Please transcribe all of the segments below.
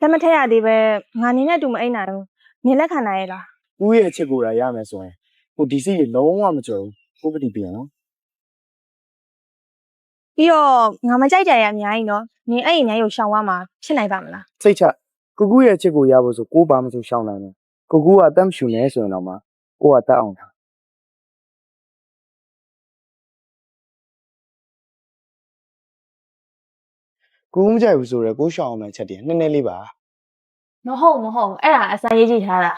လက်မထက်ရသေးပဲငါနေနဲ့တူမအိမ်နိုင်ဘူးနေလက်ခံနိုင်ရဲ့လားကိုယ့်ရဲ့အချစ်ကိုယ်တိုင်ရမယ်ဆိုရင်ကိုဒီစိတ်ကြီးလုံးဝမကြော်ဘူးကိုပတိပြန်နော်ပြီးတော့ငါမကြိုက်ကြရအများကြီးနော်နေအဲ့အိမ်ညရုပ်ရှောင်သွားမှာဖြစ်နိုင်ပါမလားစိတ်ချကိုကူရဲ့အချစ်ကိုရဖို့ဆိုကိုဘာမှမဆိုရှောင်းနိုင်တယ်ကိုကူကအသက်မရှူနေဆိုရင်တော့မှကိုကတတ်အောင်ထား ကိုမကြိုက်ဘူးဆိုတော့ကိုရှောင်းအောင်မှချက်တည်းနည်းနည်းလေးပါမဟုတ်မဟုတ်အဲ့ဒါအစာရေးကြည့်ထားတာ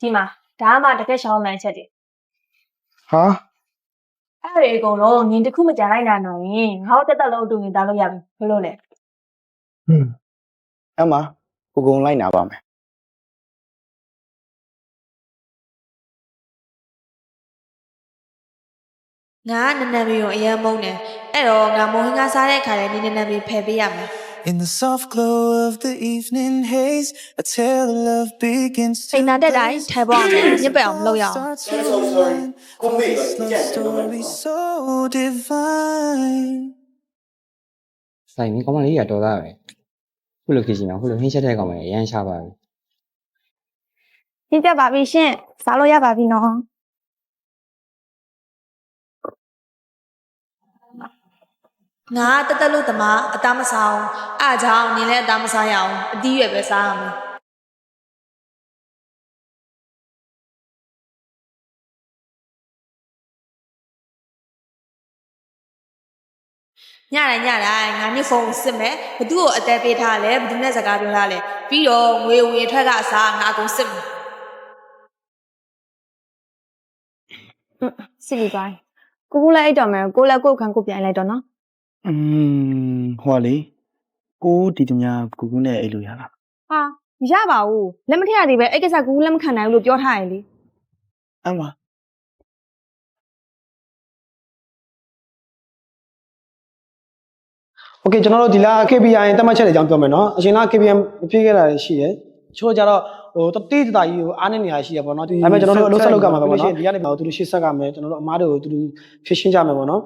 ဒီမှာဒါမှတကယ်ရှောင်းမှန်ချက်တယ်ဟာအဲ့ဒီအကုန်လုံးနင်တစ်ခုမကြလိုက်နိုင်တော့ရင်ငါတို့တက်တက်လုံးအတူနေသားလို့ရပြီဘယ်လိုလဲဟွန်းအမကိုကုံလိုက်နာပါမယ်ငါကနနမီကိုအရင်မုန်းတယ်အဲ့တော့ငါမုန်းဟင်းကားစားတဲ့အခါလည်းနင်းနနမီဖယ်ပေးရမယ် In the soft glow of the evening haze, a tale of love begins အိ to မ်သာတက်တိုင်းထဲပေါ်အောင်ညစ်ပက်အောင်မလုပ်ရအောင် Starts to unwind. This love story so divine. ဆိုင်မင်းကောင်မလေးကတော်သားပဲခုလိုဖြစ်ချင်အောင်ခုလိုဟင်းချက်တဲ့ကောင်မလေးအရန်ရှားပါပြီပြည့်ပြပါပြီရှင်စားလို့ရပါပြီနော် ငါကတက်တက်လို့တမအသားမစားအောင်အားကြောင့်နင်းလည်းအသားမစားရအောင်အသီးရွယ်ပဲစားရမယ်ညတိုင်းညတိုင်းငါညဖုန်းကိုစစ်မယ်ဘသူ့ကိုအသက်ပေးထားလဲဘသူနဲ့စကားပြောထားလဲပြီးတော့ငွေဝင်ထွက်ကအစားငါအကုန်စစ်မယ်စစ်ပြီးသွားကိုကူလည်းအိတ်တော်မယ်ကိုလည်းကိုယ့်ခံကိုယ်ပြန်လိုက်တော့နော် อืมဟောလေကိုဒီတညာကူကူနဲ့အဲ့လိုရလား ဟာမရပါဘူးလက်မထက်ရသေးပဲအဲ့ကိစ္စကူလက်မခံနိုင်ဘူးလို့ပြောထားရင်လေ အမ โอเคကျွန်တော်တို့ဒီလ KPI တက်မှတ်ချက်တွေအကြောင်းပြောမယ်เนาะအရင်က KPI မဖြည့်ခဲ့တာရှိတယ်ချို့ကြတော့ဟိုတတိတတာကြီးကိုအားနေနေရရှိရပေါ့เนาะဒါပေမဲ့ကျွန်တော်တို့အလုပ်ဆက်လုပ်ကြမှာပေါ့เนาะဒီကနေပါသူတို့ရှေ့ဆက်ကမယ်ကျွန်တော်တို့အမားတွေကိုသူတို့ဖြည့်ရှင်းကြမယ်ပေါ့เนาะ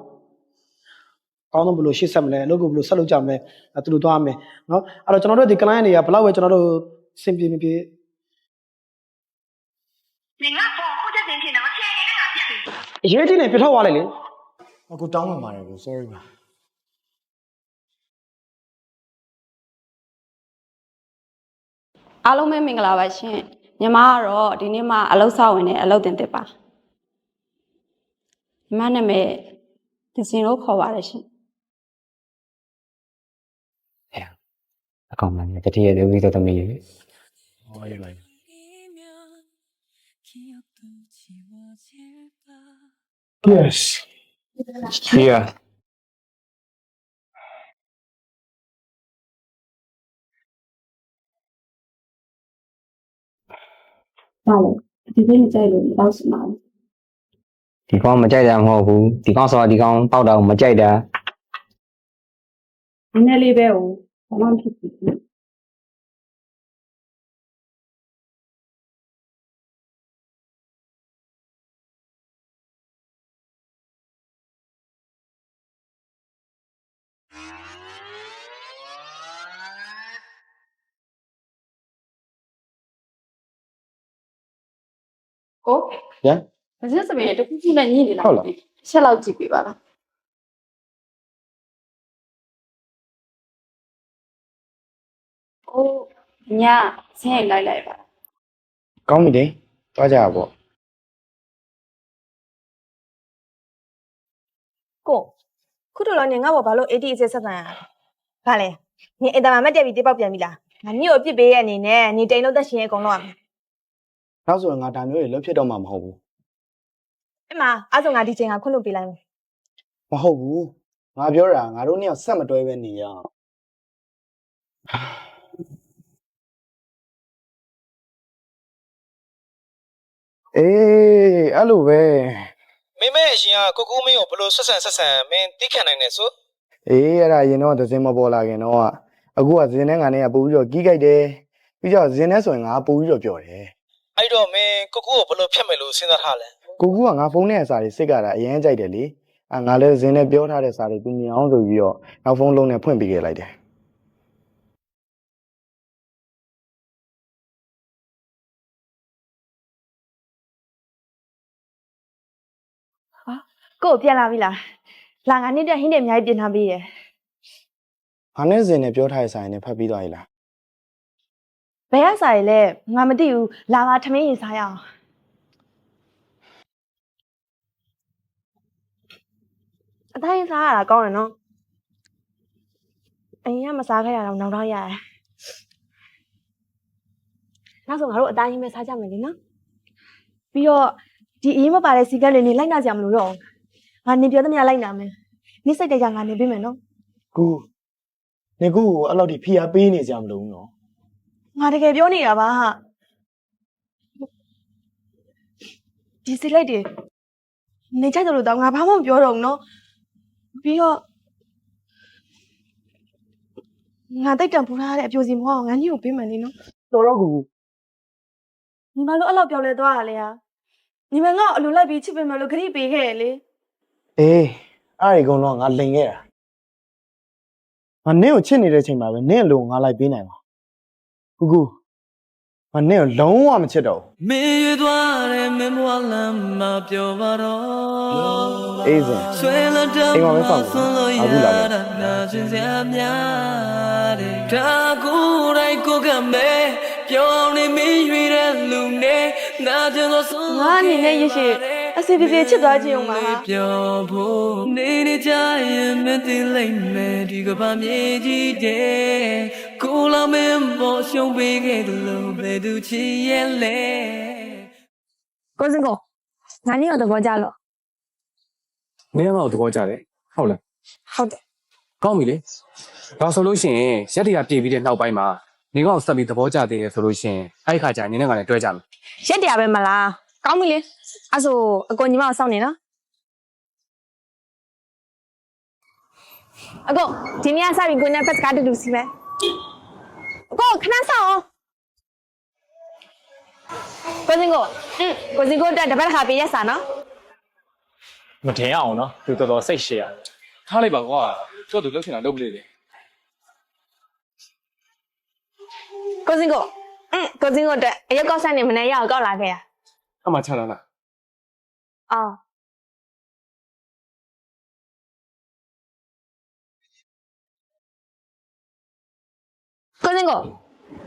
ကောင်းဆုံးဘယ်လိုရှေ့ဆက်မလဲအလုပ်ကိုဘယ်လိုဆက်လုပ်ကြမလဲသူတို့သွားမယ်เนาะအဲ့တော့ကျွန်တော်တို့ဒီ client တွေကဘလောက်ပဲကျွန်တော်တို့စင်ပြေမပြေနင်ကပေါ်ခုချက်တင်ချင်တော့ချဲနေတာအရေးကြီးနေပြထုတ်သွားလိုက်လေအခုတောင်းမှပါတယ်ကို sorry ပါအားလုံးပဲမင်္ဂလာပါရှင်ညီမကတော့ဒီနေ့မှအလုပ်ဆောက်ဝင်တဲ့အလုပ်တင်တက်ပါညီမနာမည်ဒီစင်ကိုခေါ်ပါတယ်ရှင် အကောင်မလေးတတိယလူကြီးတော်သမီးလေးဟောရေးလိုက် yes here ဘာလဲဒီနေ့မကြိုက်လို့မတော့စမှာဒီကောင်မကြိုက်တာမဟုတ်ဘူးဒီကောင်ဆိုတာဒီကောင်တောက်တာကိုမကြိုက်တာနည်းနည်းလေးပဲဟို ဘာမှမဖြစ်ဘူးကိုရန်မစစပင်းတခုခုနဲ့ညှိနေလားဟုတ်လားချက်လောက်ကြည့်ပေးပါလား ညဆင်းရိုက်လိုက်လိုက်ပါကောင်းပြီလေတွားကြပါပေါ့ကိုခုတို့လောနေငါ့ဘောဘာလို့80အစစ်ဆက်ဆံရလဲဘာလဲနေအင်တာမက်တက်ပြီးတိပောက်ပြန်ပြီလားငါညို့ကိုအပြစ်ပေးရဲ့အနေနဲ့နေတိန်လို့သက်ရှင်ရဲ့အကုန်လုံးရမယ်နောက်ဆိုရင်ငါဒါမျိုးတွေလွတ်ဖြစ်တော့မှာမဟုတ်ဘူးအဲ့မှာအဲ့ဆိုငါဒီချိန်ကခွင့်လို့ပေးလိုက်မယ်မဟုတ်ဘူးငါပြောတာငါတို့နှစ်ယောက်ဆက်မတွဲပဲနေရအောင် အေးအဲ့လိုပဲမင်းမဲအရှင်ကကိုကိုမင်းကိုဘလို့ဆက်ဆံဆက်ဆံမင်းသိခံနိုင်တယ်ဆိုအေးအဲ့ဒါရင်တော့သစင်မပေါ်လာခင်တော့ကအခုကဇင်းနဲ့ငါနဲ့ကပို့ပြီးတော့ကြီးကြိုက်တယ်ပြီးတော့ဇင်းနဲ့ဆိုရင်ငါပို့ပြီးတော့ပြောတယ်အဲ့တော့မင်းကိုကိုကိုဘလို့ဖြတ်မယ်လို့စဉ်းစားထားလဲကိုကူကငါဖုန်းနဲ့အစာတွေစိတ်ကတာအရင်ကြိုက်တယ်လေအာငါလည်းဇင်းနဲ့ပြောထားတဲ့စာတွေသူမြင်အောင်ဆိုပြီးတော့နောက်ဖုန်းလုံးနဲ့ဖွင့်ပေးခဲ့လိုက်တယ် ကို့ပြန်လာပြီလားလာငါနေ့တက်ဟင်းတွေအများကြီးပြင်ထားပေးရယ်။ငါနဲ့ဇင်နဲ့ပြောထားတဲ့ဆိုင်နဲ့ဖတ်ပြီးသွားပြီလားဘယ်ရစာရည်လဲငါမသိဘူးလာပါထမင်းရင်စားရအောင်အသားရင်စားရတာကောင်းတယ်နော်အရင်ကမစားခဲ့ရတော့နောက်တော့ရတယ်နောက်ဆိုငါတို့အသားရင်ပဲစားကြမယ်လေနော်ပြီးတော့ဒီအရင်မပါတဲ့စီကန်းတွေနေလိုက်နာကြမလို့တော့ဘူး ငါနေပြောသမျှလိုက်နာမယ်နေစိတ်တကြငါနေပေးမယ်နော်။ကူနေကူကိုအဲ့လောက်ထိဖိအားပေးနေကြမလို့နော်ငါတကယ်ပြောနေတာပါဟာဒီစိလိုက်တွေနေကြတယ်လို့တော့ငါဘာမှမပြောတော့ဘူးနော်ပြီးတော့ငါတိတ်တံပူထားတဲ့အပြိုစီမဟုတ်အောင်ငါညိကိုပေးမယ်လေနော်။တော်တော့ကူညီမတို့အဲ့လောက်ပြောလဲသွားရလေဟာညီမငါ့ကိုအလိုလိုက်ပြီးချစ်ပေးမယ်လို့ခရီးပေးခဲ့ရလေ အေးအဲ့ဒီကောင်တော့ငါလိန်ခဲ့တာ။ငါနင့်ကိုချစ်နေတဲ့ချိန်မှာပဲနင့်အလိုငါလိုက်ပေးနိုင်ပါ။ကူကူငါနင့်ကိုလုံးဝမချစ်တော့ဘူးမင်းရွေသွားတဲ့မင်းဘဝလမ်းမှာပြောပါတော့။အေးစင်ဆွဲလတော့အိမ်မှာပဲစောင့်နေဆွလို့ရအခုလာခဲ့တာနာကျင်စရာများတယ်ဒါကိုယ်တိုင်ကိုယ်ကမဲပြောနေမင်းရွေတဲ့လူနဲ့နာကျင်သောဆုံးငါအနေနဲ့ရရှိအ စီပြေပြေချစ်သွားခြင်းအောင်ပါဟာပြောဖို့နေနေကြရင်မသိလိမ့်မယ်ဒီကဘာမြေကြီးတဲ့ကိုလာမင်းပေါ်ရှုံးပေးခဲ့တယ်လို့ဘယ်သူချစ်ရဲ့လဲကိုစင်ကိုငါညိကိုသဘောကျလို့မင်းကတော့သဘောကျတယ်ဟုတ်လားဟုတ်တယ်ကောင်းပြီလေဒါဆိုလို့ရှိရင်ရက်တရပြေးပြီးတဲ့နောက်ပိုင်းမှာနေကောင်ဆက်ပြီးသဘောကျသေးတယ်ဆိုလို့ရှိရင်အဲ့ဒီခါကျရင်နင်းနဲ့ကလည်းတွဲကြမယ်ရက်တရားပဲမလား ကောင်းပြီလေအဲ့ဆိုအကိုညီမကိုစောင့်နေနော်အကိုဒီနေ့ကစပြီးကိုနဲ့ဖက်စကားတူတူစီမယ်အကိုခဏစောင့်အောင်ကိုစင်ကိုอืมကိုစင်ကိုတက်တပတ်တစ်ခါပေးရက်စာနော် မထင်အောင်နော်သူတော်တော်စိတ်ရှည်ရထားလိုက်ပါကွာသူ့သူလှုပ်ချင်တာလုပ်ပလေလေ ကိုစင်ကိုอืมကိုစင်ကိုတက်အရက်ကောက်ဆိုင်နေမနေရအောင်ကောက်လာခဲ့ရ အမှချလာလားအော်ကိုစင်ကို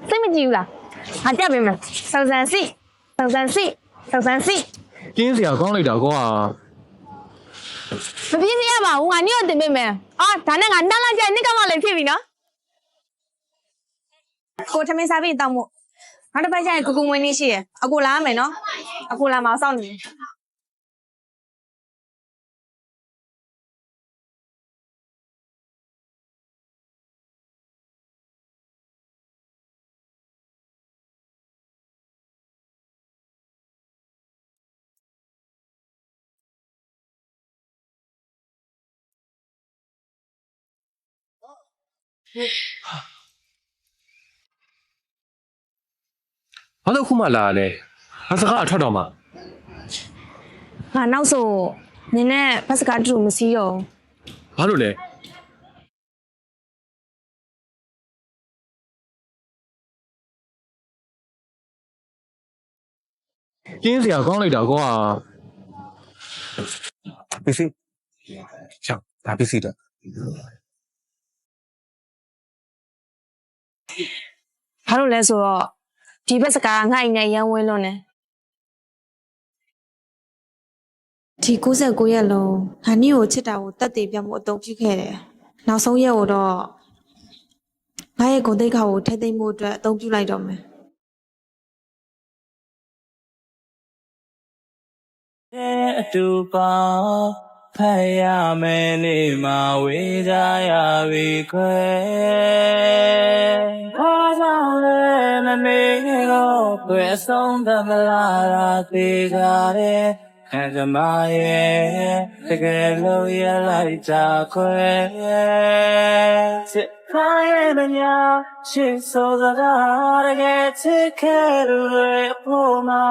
စိတ်မကြည့်ဘူးလားငါတက်ပေးမယ်စုံစမ်းစီစုံစမ်းစီစုံစမ်းစီကင်းစရာကောင်းလိုက်တာကွာမပြင်းစရပါဘူးငါညို့တင်ပေးမယ်အော်ဒါနဲ့ငါတန်းလိုက်ကြနှစ်ကမှလည်းဖြစ်ပြီနော်ကိုထမင်းစားပြီးတောက်မို့နောက်တစ်ပတ်ကျရင်ကိုကိုမွေးနေရှိရယ်အကိုလာမယ်နော် အကိုလာမအောင်စောင့်နေဘာ လို့ခုမှလာရလဲအစကားအထွက်တော့မှငါနောက်ဆိုနင်းနဲ့ဘတ်စကားတူမစီးတော့ဘူးဘာလို့လဲကင်းစရာကောင်းလိုက်တာကွာပစ္စည်းချောင်းဒါပစ္စည်းတော့ဘာလို့လဲဆိုတော့ဒီဘက်စကားငါ့အိမ်နဲ့ရမ်းဝဲလွန်းနေ ဒီ69ရက်လုံးငါညို့ကိုချစ်တာကိုတတ်သိပြမှုအတုံးပြုခဲ့တယ်နောက်ဆုံးရက်ကိုတော့ငါရဲ့ဂုဏ်သိက္ခာကိုထိမ့်သိမ့်မှုအတွက်အသုံးပြုလိုက်တော့မယ်အတူပါဖတ်ရမယ်နေမှာဝေးကြရပြီခွဲဘာကြောင့်လဲမမေတော့ခွဲဆုံးသမလားရာသေးကြတယ် ခံစမရဲ့တကယ်လို့ရလိုက်ကြခွဲစစ်ဖိုင်မညာရှေ့စောစကားတကယ်ချစ်ခဲ့လို့ရဖို့မှာ